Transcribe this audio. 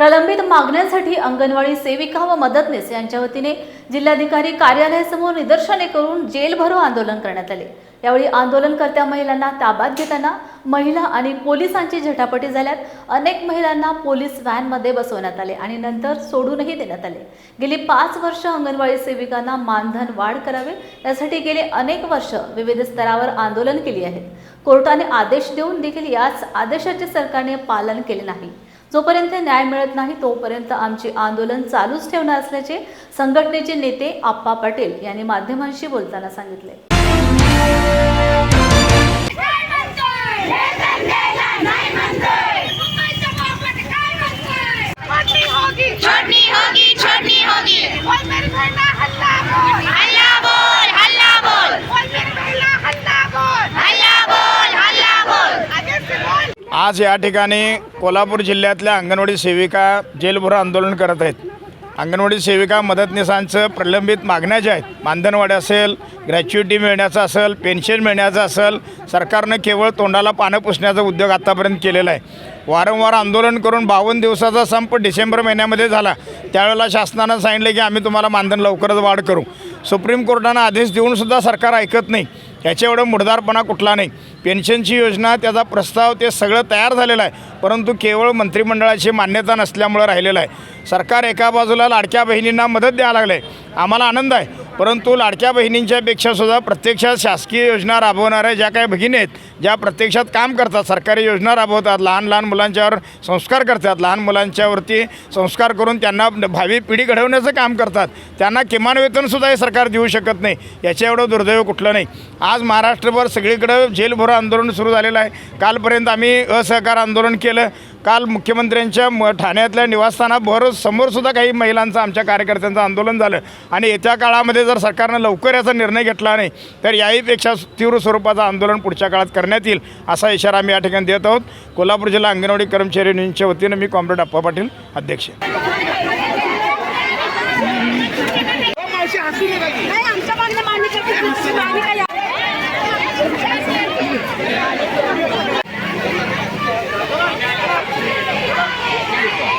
प्रलंबित मागण्यांसाठी अंगणवाडी सेविका व मदतनीस यांच्या वतीने जिल्हाधिकारी कार्यालयासमोर निदर्शने करून जेलभरो आंदोलन करण्यात आले. यावेळी आंदोलनकर्त्या महिलांना ताब्यात घेताना महिला आणि पोलिसांची झटापटी झाल्यात. अनेक महिलांना पोलीस व्हॅनमध्ये बसवण्यात आले आणि नंतर सोडूनही देण्यात आले. गेली पाच वर्ष अंगणवाडी सेविकांना मानधन वाढ करावे यासाठी गेले अनेक वर्ष विविध स्तरावर आंदोलन केली आहेत. कोर्टाने आदेश देऊन देखील याच आदेशाचे सरकारने पालन केले नाही. जोपर्यंत न्याय मिळत नाही तोपर्यंत आमचे आंदोलन चालूच ठेवणार असल्याचे संघटनेचे नेते आप्पा पटेल यांनी माध्यमांशी बोलताना सांगितले. आज या ठिकाणी कोल्हापूर जिल्ह्यातल्या अंगणवाडी सेविका जेलभरो आंदोलन करत आहेत. अंगणवाडी सेविका मदतनीसांचं प्रलंबित मागण्या ज्या आहेत मानधनवाढ असेल ग्रॅच्युइटी मिळण्याचं असेल पेन्शन मिळण्याचं असेल सरकारनं केवळ तोंडाला पानं पुसण्याचा उद्योग आत्तापर्यंत केलेला आहे. वारंवार आंदोलन करून बावन्न दिवसाचा संप डिसेंबर महिन्यामध्ये झाला. त्यावेळेला शासनानं सांगितलं की आम्ही तुम्हाला मानधन लवकरच वाढ करू. सुप्रीम कोर्टानं आदेश देऊनसुद्धा सरकार ऐकत नाही. ह्याच्या एवढं मुडदारपणा कुठला नाही. पेन्शनची योजना त्याचा प्रस्ताव ते सगळं तयार झालेलं आहे. परंतु केवळ मंत्रिमंडळाची मान्यता नसल्यामुळं राहिलेलं आहे. सरकार एका बाजूला लाडक्या बहिणींना मदत द्यायला लागलं आहे आम्हाला आनंद आहे. परंतु लाडक्या बहिणींच्यापेक्षा सुद्धा प्रत्यक्षात शासकीय योजना राबवणाऱ्या ज्या काही भगिनी आहेत ज्या प्रत्यक्षात काम करतात सरकारी योजना राबवतात लहान लहान मुलांच्यावर संस्कार करतात लहान मुलांच्यावरती संस्कार करून त्यांना भावी पिढी घडवण्याचं काम करतात त्यांना किमान वेतनसुद्धा हे सरकार देऊ शकत नाही याच्या एवढं दुर्दैव कुठलं नाही. आज महाराष्ट्रभर सगळीकडं जेलभरो आंदोलन सुरू झालेलं आहे. कालपर्यंत आम्ही असहकार आंदोलन केलं काल मुख्यमंत्र्यांच्या म ठाण्यातल्या निवासस्थानाभर समोरसुद्धा काही महिलांचं आमच्या कार्यकर्त्यांचं आंदोलन झालं. आणि येत्या काळामध्ये जर सरकारनं लवकर याचा निर्णय घेतला नाही तर याहीपेक्षा तीव्र स्वरूपाचं आंदोलन पुढच्या काळात करण्यात येईल असा इशारा आम्ही या ठिकाणी देत आहोत. कोल्हापूर जिल्हा अंगणवाडी कर्मचारी युनियनच्या वतीनं मी कॉम्रेड अप्पा पाटील अध्यक्ष